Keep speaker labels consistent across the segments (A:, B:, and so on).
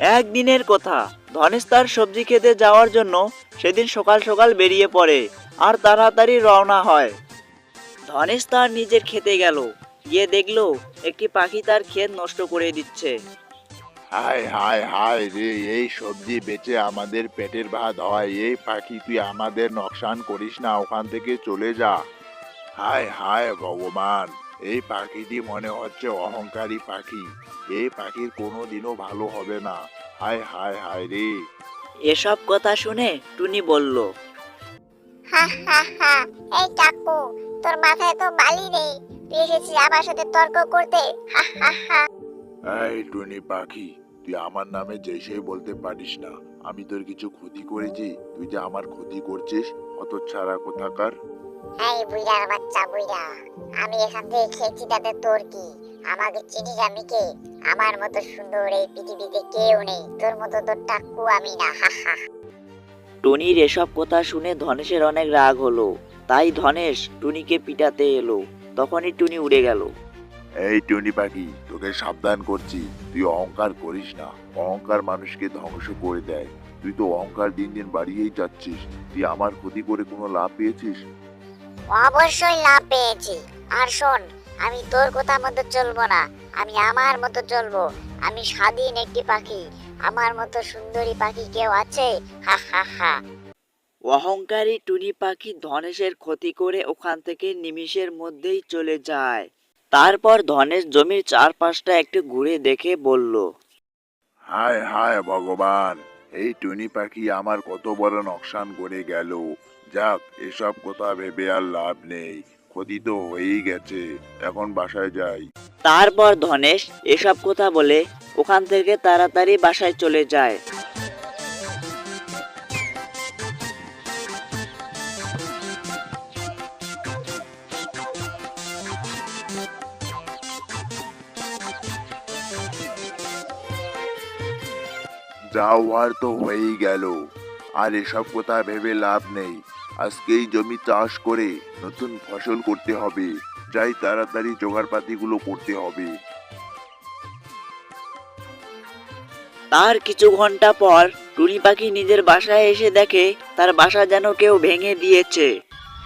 A: একদিনের কথা। ধনেশ তার সবজি খেতে যাওয়ার জন্য সেদিন সকাল সকাল বেরিয়ে পড়ে আর তাড়াতাড়ি রওনা হয়। ধনেশ তার নিজের খেতে গেল, গিয়ে দেখল একটি পাখি তার ক্ষেত নষ্ট করে দিচ্ছে।
B: হায় হায় হায় রে, এই সবজি বেচে আমাদের পেটের ভাত হয়, এই পাখি তুই আমাদের নকশান করিস না, ওখান থেকে চলে যা। হায় হায় ভগবান, এই পাখিটি মনে হচ্ছে অহংকারী পাখি। এই পাখির কোনোদিনও ভালো হবে না। হায় হায় হায় রে।
A: এসব কথা শুনে টুনি বলল
C: হা হা হা এই কাকু তোর মাথায় তো বালি নেই। তুই এসেছিস আমার সাথে তর্ক করতে। হা হা হা।
B: এই টুনি পাখি তুই আমার নামে যে সেই বলতে পারিস না আমি তোর কিছু ক্ষতি করেছি? তুই যে আমার ক্ষতি করছিস অত ছাড়া কোথাকার?
C: এই বুইড়ার বাচ্চা বুইড়া আমি এখান থেকে খেয়েছি তাতে তোর কি? আমাকে চিনিস আমি কে আমার মতো সুন্দর এই পৃথিবীতে কেউ নেই। তোর মতো তোর টাক্কু আমি না হা হা।
A: টুনির এসব কথা শুনে ধনেশের অনেক রাগ হলো। তাই ধনেশ টুনিকে পিটাতে এলো। তখনই টুনি উড়ে গেল।
B: এই টুনি পাখি তোকে সাবধান করছি। তুই অহংকার করিস না। অহংকার মানুষকে ধ্বংস করে দেয়। তুই তো অহংকার দিন দিন বাড়িয়েই যাচ্ছিস। তুই আমার ক্ষতি করে কোনো লাভ পেয়েছিস?
C: অবশ্যই লাভ পেয়েছি। আর শোন আমি তোর কথা মতো চলবো না। আমি আমার মতো চলবো। আমি স্বাধীন একটি পাখি। আমার মতো সুন্দরী পাখি কেউ আছে? হা হা হা।
A: অহংকারী টুনি পাখি ধনেশের ক্ষতি করে ওখান থেকে নিমিষের মধ্যেই চলে যায়। তারপর ধনেশ জমির চারপাশটা একটু ঘুরে দেখে বলল
B: হায় হায় ভগবান এই টুনি পাখি আমার কত বড় নকশান করে গেল। যাক এসব কথা ভেবে আর লাভ নেই। ক্ষতি তো হয়েই গেছে এখন বাসায় যাই।
A: তারপর ধনেশ এসব কথা বলে ওখান থেকে তাড়াতাড়ি বাসায় চলে যায়।
B: যা হওয়ার তো হয়েই গেল আর এসব কথা ভেবে লাভ নেই। আজকেই জমি চাষ করে নতুন ফসল করতে হবে। যাই তাড়াতাড়ি জোগাড়পাতিগুলো করতে হবে।
A: তার কিছু ঘণ্টা পর টুনি পাখি নিজের বাসায় এসে দেখে তার বাসা যেন কেউ ভেঙে দিয়েছে।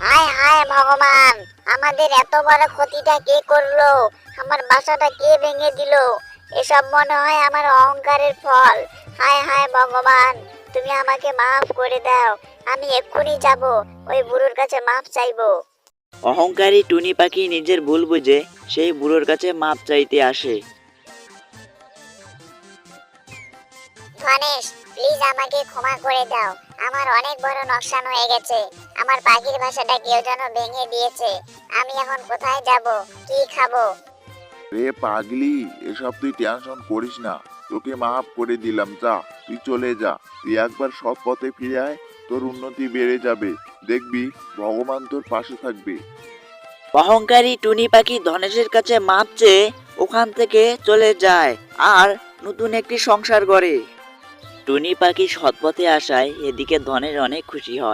C: হায় হায় ভগবান আমাদের এত বড় ক্ষতিটা কে করল? আমার বাসাটা কে ভেঙে দিল? এসব মনে হয় আমার অহংকারের ফল। হায় হায় ভগবান তুমি আমাকে মাফ করে দাও। আমি এক্ষুনি যাব। ওই বুড়োর কাছে মাফ চাইব।
A: অহংকারী টুনি পাখি নিজের ভুল বুঝে সেই বুড়োর কাছে মাপ চাইতে আসে।
C: গণেশ প্লিজ আমাকে ক্ষমা করে দাও। আমার অনেক বড় নকশান হয়ে গেছে। আমার পাখির ভাষাটা কেউ যেন ভেঙে দিয়েছে। আমি এখন কোথায় যাব? কি খাব?
B: রে পাগলি এসব তুই টেনশন করিস না। তোকে মাফ করে দিলাম যা তুই চলে যা। তুই একবার সৎ পথে ফিরে আয়। তোর উন্নতি বেড়ে যাবে। দেখবি, ভগবান তোর পাশে থাকবে।
A: অহংকারী টুনি পাখি ধনেশের কাছে মাপ চেয়ে ওখান থেকে চলে যায় আর নতুন একটি সংসার গড়ে। টুনি পাখি সৎপথে আসায় এদিকে ধনের অনেক খুশি হয়।